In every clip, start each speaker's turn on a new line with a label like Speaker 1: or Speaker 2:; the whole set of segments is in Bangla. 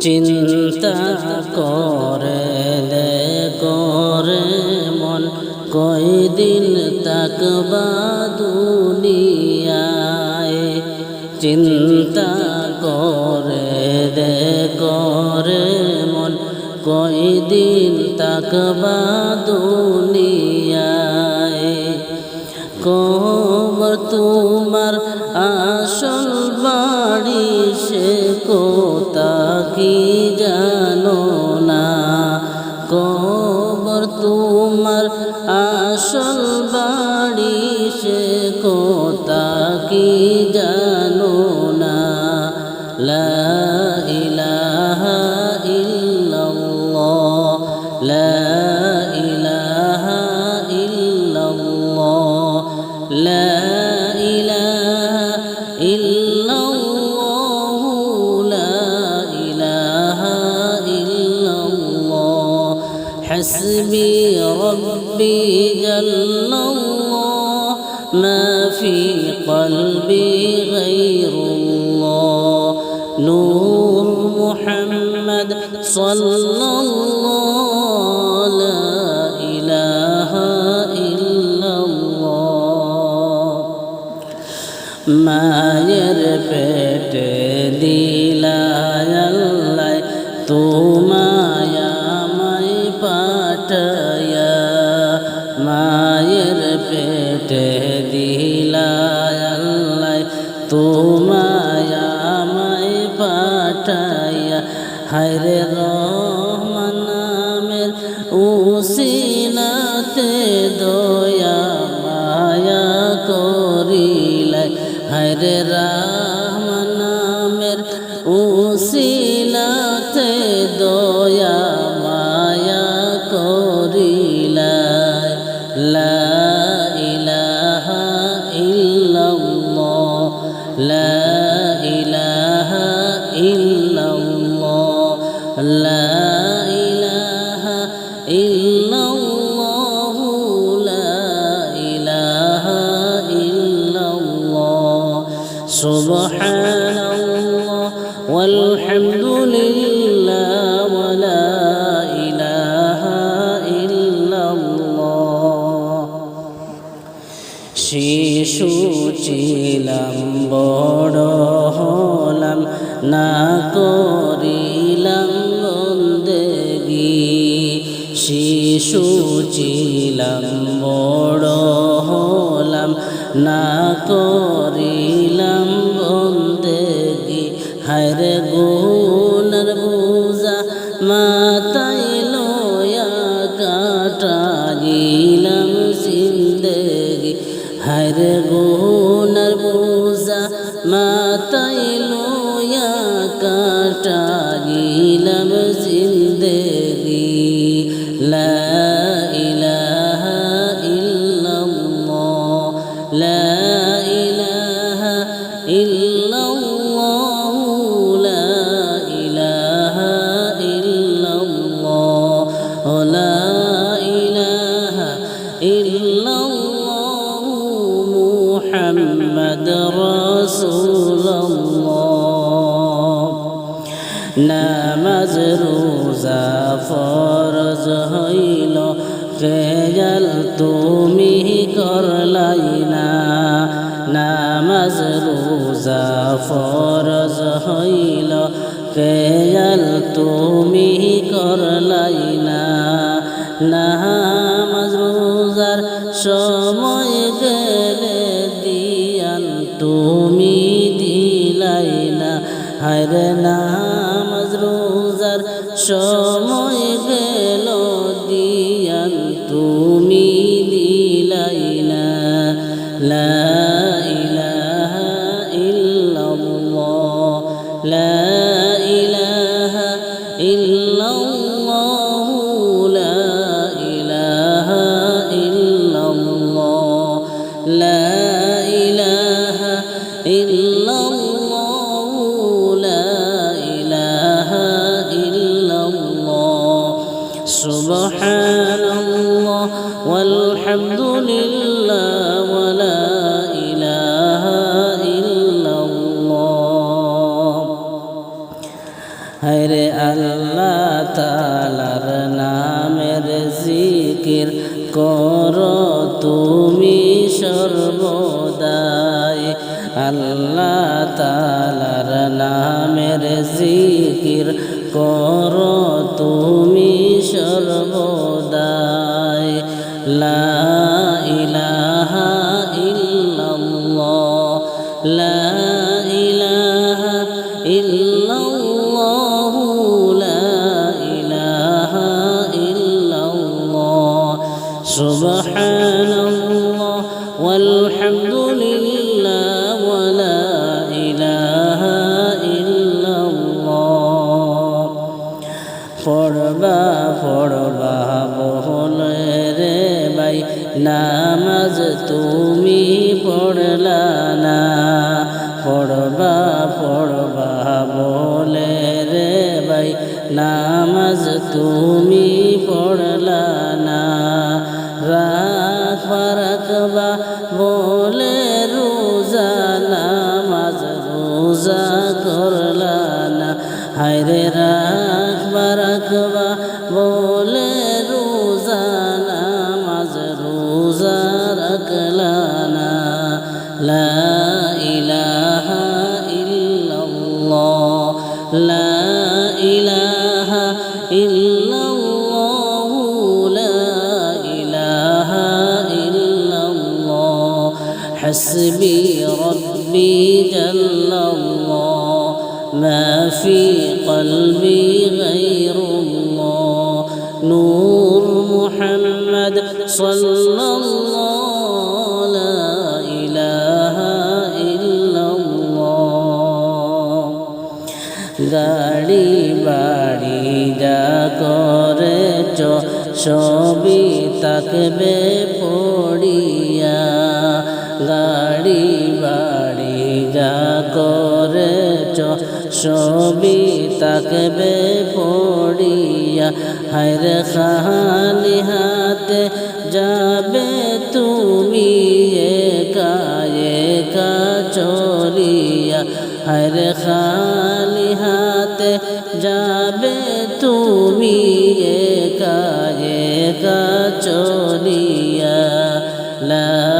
Speaker 1: চিন্তা করে করে মন, কয়দিন তাকবা দুনিয়ায়। চিন্তা করে দে করে মন, কয়দিন তাকবা দুনিয়ায়। কবর তোমার আসল বাড়ি সে কোতা কি জানো না? কবর তোমার আসল বাড়ি সে কোতা কি জানো না? লা ইলাহা ইল্লাল্লাহ, লা صلى الله لا إله إلا الله মায়ের পেটে দিলায় তোমায় আমায় পাঠায়া মায়ের পেটে সুবহানাল্লাহ walhamdulillah, wa la ilaha illallah. শিশু ছিলাম, বড় হলাম, না করিলাম বন্দেগি। শিশু ছিলাম, বড় হলাম, না করিলাম হায়রে গুণর বুঝা মাতাই লয়া কাটা গিলাম জিন্দেগি। হরে গুণর বুঝা মাতাই লয়া কাটা গিলাম জিন্দেগি। ইল্লাল্লাহ মুহাম্মদ রাসূলুল্লাহ নামাজ রোজা ফরজ হইল, খেয়াল তুমি করলাই না। নামাজ রোজা ফরজ হইল, খেয়াল তুমি করলাই না। রোজার সময় গেলে দিয়ান তুমি দিলাই না। হায়রে নামাজ রোজার সময় সুবহানাল্লাহ walhamdulillah wa la ilaha illallah হরে আল্লাহ তালার নামের জিকির কর তুমি সর্বদাই। আল্লাহ তালার নামের জিকির কর সুবহানাল্লাহ والحمد لله ولا إله إلا الله পড়বা পড়বা বহলে রে ভাই নামাজ তুমি পড়লা না পড়বা পড়বা বলে রে ভাই নামাজ তুমি পড়লা রাত রাখবা বলে রোজা নামাজ, রোজা করলা না। হায়রে রাখবা রাখবা বলে রোজা নামাজ, রোজা রাখলা লা নূর মুহাম্মদ সাল্লাল্লাহু লা ইলাহা ইল্লাল্লাহ গাড়ি বাড়ি যা করেছ সবই তাকবে পড়িয়া। গা সবই তাকবে পড়িয়া। হায়রে খালি হাতে যাবে তুমি একা একা চলিয়া। হরে খালি হাতে যাবে তুমি একা একা চলিয়া। লা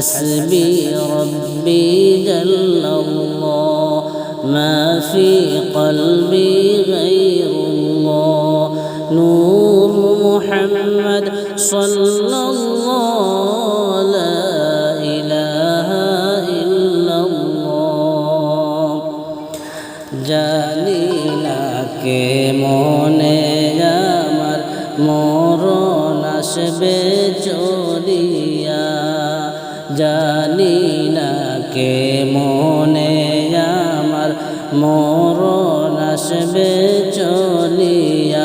Speaker 1: حسبي ربي جل الله ما في قلبي غير الله نور محمد صلى الله لا إله إلا الله জানি না কে মনে আমার মরণ আসবে চলিয়া জানি না কে মনে আমার মরণ আসবে চলিয়া।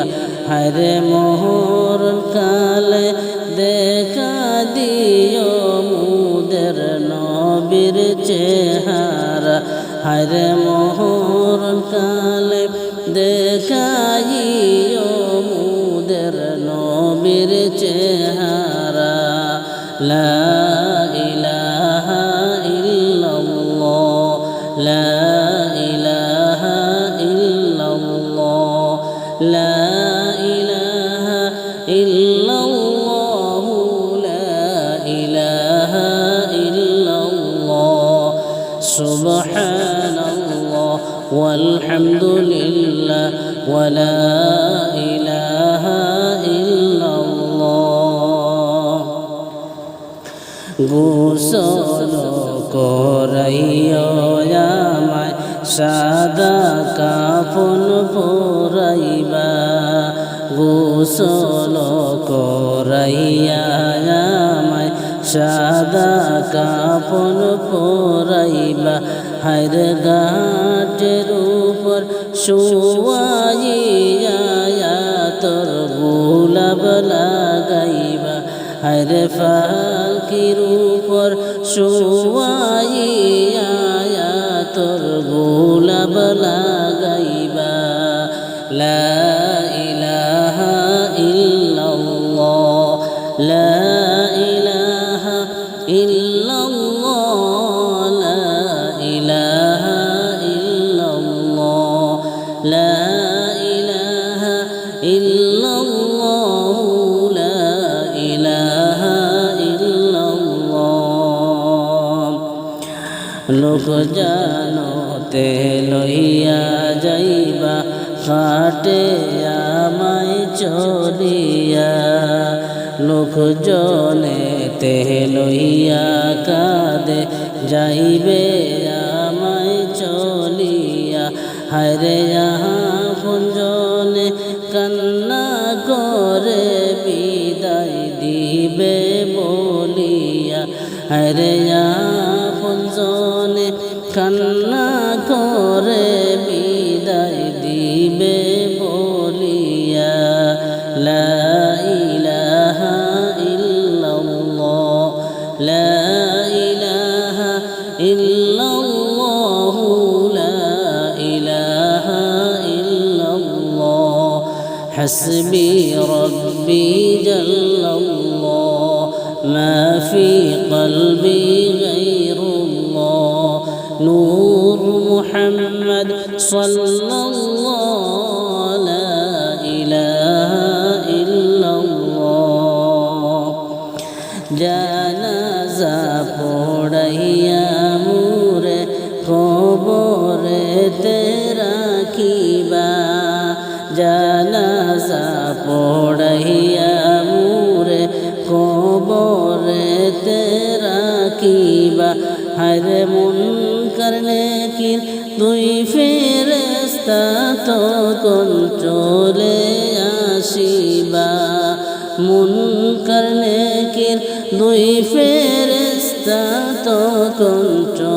Speaker 1: হরে মোহর কালে দেখা দিও মুদের নবীর চেহারা। হরে মোহর কালে দেখাইও মুদের নবীর চেহারা। লা ولا إله إلا الله গোসল করাইও আমায় সাদা কাফন পরাইবা গোসল করাইয়া আমায় সাদা কাপন পরাইবা হার গাটের উপর শুয়াইয়া তোর গোলাপ লাগাইবা হার ফাকির উপর শুয়াইয়া তোর গোলাপ লাগাইবা। লা ইলাহা ইল্লাল্লাহ, লা জানতে লইয়া যাইবা, খাটে আমায় চলিয়া। লোক জনেতে লইয়া কাঁদে, যাইবে আমায় চলিয়া। হায়রে কুঞ্জনে কান্না করে, বিদায় দিবে বলিয়া। হরে কুঞ্জনে কান্না করে বিদায় দিবে বলিয়া লা ইলাহা ইল্লাল্লাহ লা ইলাহা ইল্লাল্লাহ লা ইলাহা ইল্লাল্লাহ حسبي ربي جل الله ما في قلبي غير الله নূর মুহাম্মদ সাল্লাল্লাহু লা ইলাহা ইল্লাল্লাহ জানাজা পড়াইয়া মুরে খবরেতে রাখিবা জানাজা পড়াইয়া মুরে খবরেতে রাখিবা হায় মন করনে কি দুই ফেরেস্তা তো কোন চলে আসিবা। মন কর কি দুই ফেরেস্তা তো কোন চলে